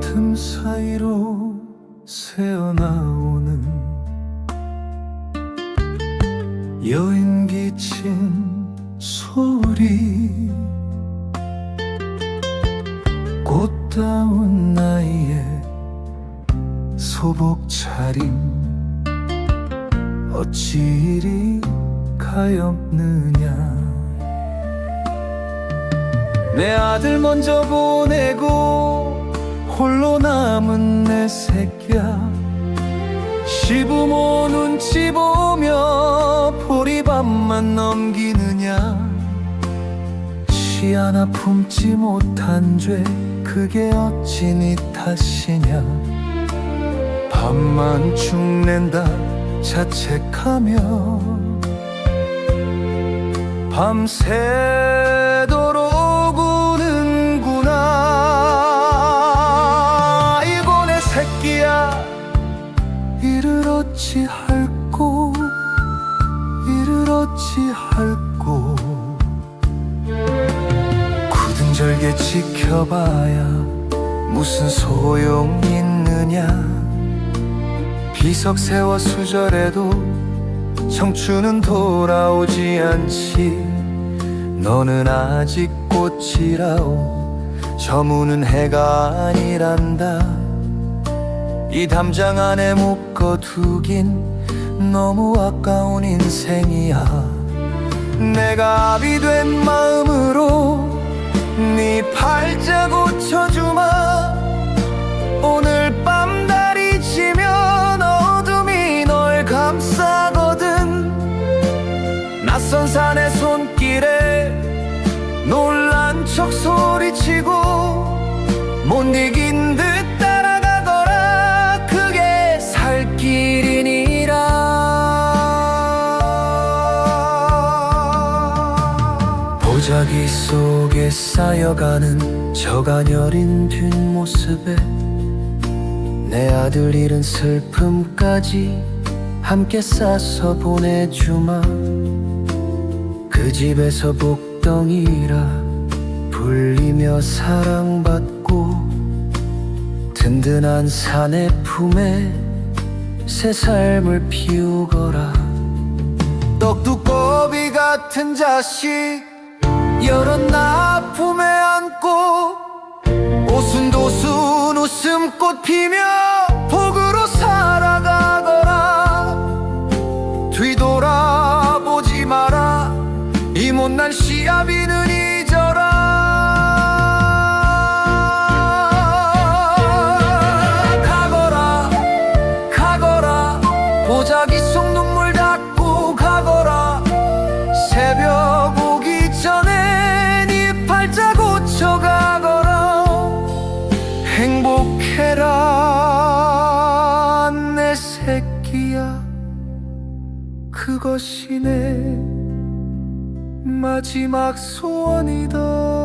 틈 사이로 새어나오는 여인 기침 소리 꽃다운 나이에 소복 차림 어찌 이리 가엾느냐. 내 아들 먼저 보내고 남은 내 새끼야. 시부모 눈치 보며 보리밥만 넘기느냐. 시 하나 품지 못한 죄 그게 어찌 네 탓이냐. 밥만 죽낸다 자책하며 밤새 어찌 할꼬 이를 어찌 할꼬. 굳은 절개 지켜봐야 무슨 소용 있느냐. 비석 세워 수절해도 청춘은 돌아오지 않지. 너는 아직 꽃이라오. 저무는 해가 아니란다 이 담장 안에 묶어두긴 너무 아까운 인생이야. 내가 아비 된 마음으로 네 팔자 고쳐주마. 오늘 밤 달이 지면 어둠이 널 감싸거든. 낯선 산의 손길에 놀란 척 소리치고 못 이긴 듯 자기 속에 쌓여가는 저 가녀린 뒷모습에 내 아들 잃은 슬픔까지 함께 싸서 보내주마. 그 집에서 복덩이라 불리며 사랑받고 든든한 사내 품에 새 삶을 피우거라. 떡두꺼비 같은 자식 여러 나 품에 안고 오순도순 웃음꽃 피며 복으로 살아가거라. 뒤돌아보지 마라. 이 못난 시아비는 그것이 내 마지막 소원이다